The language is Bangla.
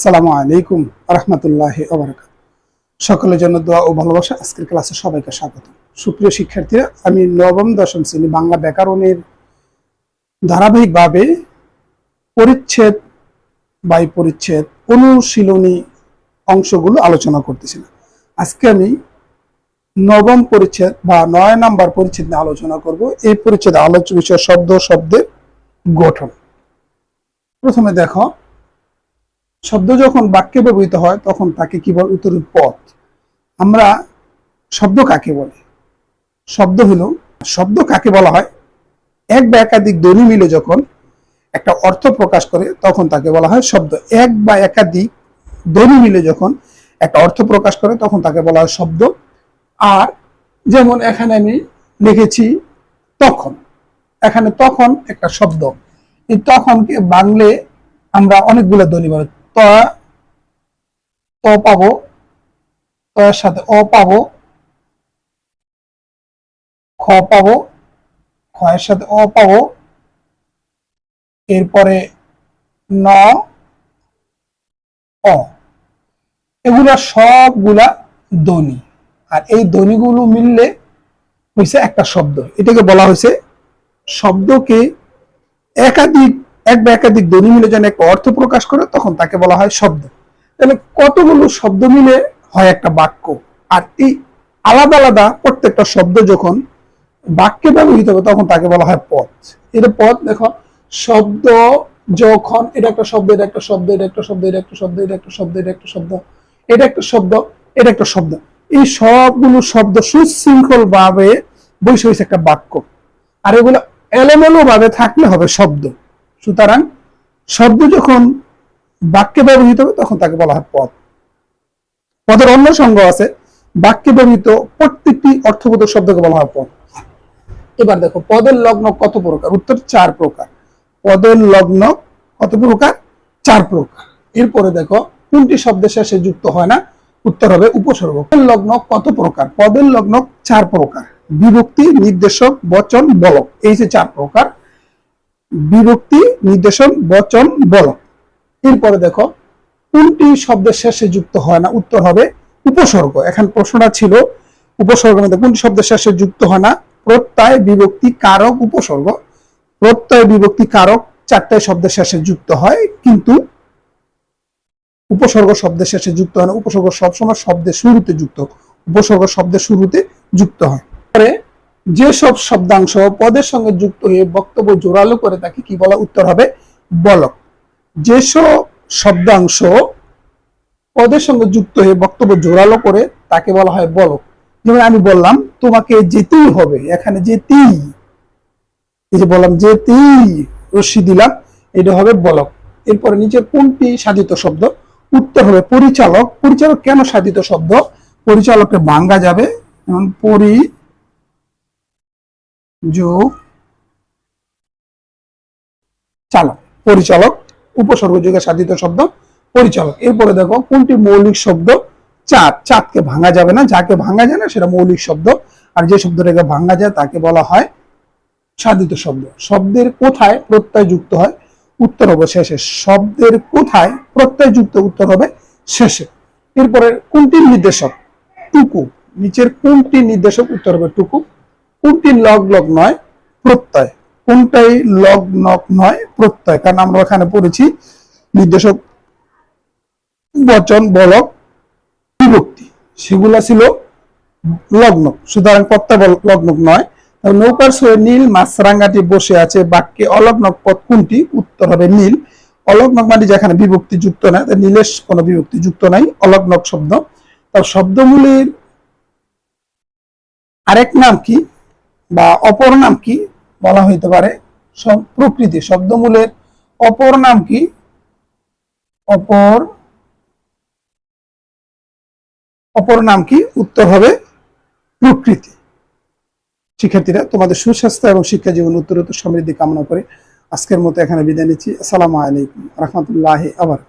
আসসালামু আলাইকুম রহমতুল্লাহ ওবরাকাত সকলের জন্য দোয়া ও ভালোবাসা আজকের ক্লাসে সবাইকে স্বাগত। সুপ্রিয় শিক্ষার্থীরা, আমি নবম, দশম শ্রেণি বাংলা ব্যাকরণের ধারাবাহিকভাবে পরিচ্ছেদ বাই পরিচ্ছেদ অনুশীলনী অংশগুলো আলোচনা করতেছিলাম আজকে আমি নবম পরিচ্ছেদ বা নয় নাম্বার পরিচ্ছেদ নিয়ে আলোচনা করব। এই পরিচ্ছেদ আলোচ্য বিষয় শব্দ শব্দের গঠন। প্রথমে দেখো শব্দ যখন বাক্যে ব্যবহৃত হয়, তখন তাকে কি বলে? উত্তর পথ। আমরা শব্দ কাকে বলে? শব্দ হলো, শব্দ কাকে বলা হয়? এক বা একাধিক ধ্বনি মিলে যখন একটা অর্থ প্রকাশ করে, তখন তাকে বলা হয় শব্দ। এক বা একাধিক ধ্বনি মিলে যখন একটা অর্থ প্রকাশ করে, তখন তাকে বলা হয় শব্দ। আর যেমন এখানে আমি লিখেছি তখন। এখানে তখন একটা শব্দ। এই তখনকে বাংলে আমরা অনেকগুলো ধ্বনি বলে পাবো ত এর সাথে অ পাবো, খ পাবো, খ এর সাথে অ পাবো, এরপরে ন, অ। এগুলা সবগুলা ধ্বনি। আর এই ধ্বনিগুলো মিললে হয়েছে একটা শব্দ। এটাকে বলা হয়েছে শব্দকে একাধিক এক বা একাধিক ধ্বনি মিলে যেন একটা অর্থ প্রকাশ করে, তখন তাকে বলা হয় শব্দ। তাহলে কতগুলো শব্দ মিলে হয় একটা বাক্য? আর এই আলাদা আলাদা প্রত্যেকটা শব্দ যখন বাক্যে ব্যবহৃত হবে, তখন তাকে বলা হয় পদ এটা পদ দেখো, শব্দ যখন, এটা একটা শব্দ, এটা একটা শব্দ, এটা একটা শব্দ, এটা একটা শব্দ, এটা একটা শব্দ, এটা একটা শব্দ, এটা একটা শব্দ, এটা একটা শব্দ। এই সবগুলো শব্দ সুশৃঙ্খল ভাবে বসে হয়েছে একটা বাক্য। আর এগুলো এলোমেলো ভাবে থাকলে হবে শব্দ। সুতরাং শব্দ যখন বাক্যে ব্যবহৃত হবে, তখন তাকে বলা হয় পদ। পদের অন্য সঙ্গ আছে, বাক্যে ব্যবহৃত প্রত্যেকটি অর্থবোধক শব্দকে বলা হয় পদ। এবার দেখো, পদের লগ্ন কত প্রকার? উত্তর চার প্রকার। পদের লগ্ন কত প্রকার? চার প্রকার। এরপরে দেখো, কোনটি শব্দের শেষে যুক্ত হয় না? উত্তর হবে উপসর্গ। পদের লগ্ন কত প্রকার? পদের লগ্ন চার প্রকার। বিভক্তি, নির্দেশক, বচন, বলক। এই যে চার প্রকার বিভক্তি নির্দেশক বচন বলক এরপরে দেখো, কোনটি শব্দের শেষে যুক্ত হয় না? উত্তর হবে উপসর্গ। এখন প্রশ্নটা ছিল, উপসর্গের মধ্যে কোনটি শব্দের শেষে যুক্ত হয় না? প্রত্যয় বিভক্তি কারক উপসর্গ। প্রত্যয় বিভক্তি কারক চারটায় শব্দের শেষে যুক্ত হয়, কিন্তু উপসর্গ শব্দের শেষে যুক্ত হয় না। উপসর্গ সবসময় শব্দের শুরুতে যুক্ত উপসর্গ শব্দের শুরুতে যুক্ত হয়। পরে যেসব শব্দাংশ পদের সঙ্গে যুক্ত হয়ে বক্তব্য জোরালো করে তাকে কি বলা উত্তর হবে? বলক। যেসব শব্দাংশ পদের সঙ্গে যুক্ত হয়ে বক্তব্য জোরালো করে তাকে বলা হয় বলক। যেমন আমি বললাম, তোমাকে যেতেই হবে, এখানে যেতেই। এই যে বললাম যেতেই, রশ্মি দিলাম, এটা হবে বলক। এরপরে নিচের কোনটি সাধিত শব্দ? উত্তর হবে পরিচালক। পরিচালক কেন সাধিত শব্দ? পরিচালককে ভাঙ্গা যাবে। যেমন পরি যোগ। চালক, পরিচালক, উপসর্গ যুগে সাধিত শব্দ, পরিচালক। এরপরে দেখো, কোনটি মৌলিক শব্দ? চাঁদ। চাঁদকে ভাঙা যাবে না, যাকে ভাঙা যায় না, সেটা মৌলিক শব্দ। আর যে শব্দটাকে ভাঙা যায়, তাকে বলা হয় সাধিত শব্দ। শব্দের কোথায় প্রত্যয় যুক্ত হয়? উত্তর হবে শেষে। শব্দের কোথায় প্রত্যয় যুক্ত উত্তর হবে শেষে। এরপরে কোনটি নির্দেশক? টুকু। নিচের কোনটি নির্দেশক? উত্তর হবে টুকু। কোনটি লগ লগ নয়? প্রত্যয়। কোনটাই লগ নক নয়? প্রত্যয়। কারণ আমরা এখানে পড়েছি নির্দেশক, বচন, বলক, বিভক্তি। সেগুলা ছিল লগ্ন সুতরাং প্রত্যয় লগ্ন নয়। নৌকার সয়ে নীল মাছরাঙ্গাটি বসে আছে বাক্যে অলগ্নক পদ কোনটি? উত্তর হবে নীল। অলগ্নক মানে যেখানে বিভক্তি যুক্ত তাই নীলের কোনো বিভক্তি যুক্ত নাই অলগ্নক শব্দ। তার শব্দমূলের আরেক নাম কি? বা অপর নাম কি বলা হইতে পারে? প্রকৃতি, শব্দমূলের অপর নাম কি? অপর অপর নাম কি? উত্তর হবে প্রকৃতি। শিক্ষার্থীরা, তোমাদের সুস্বাস্থ্য এবং শিক্ষা জীবন উত্তরোত্তর সমৃদ্ধি কামনা করে আজকের মতো এখানে বিদায় নিচ্ছি। আসসালামু আলাইকুম, রহমতুল্লাহ আবার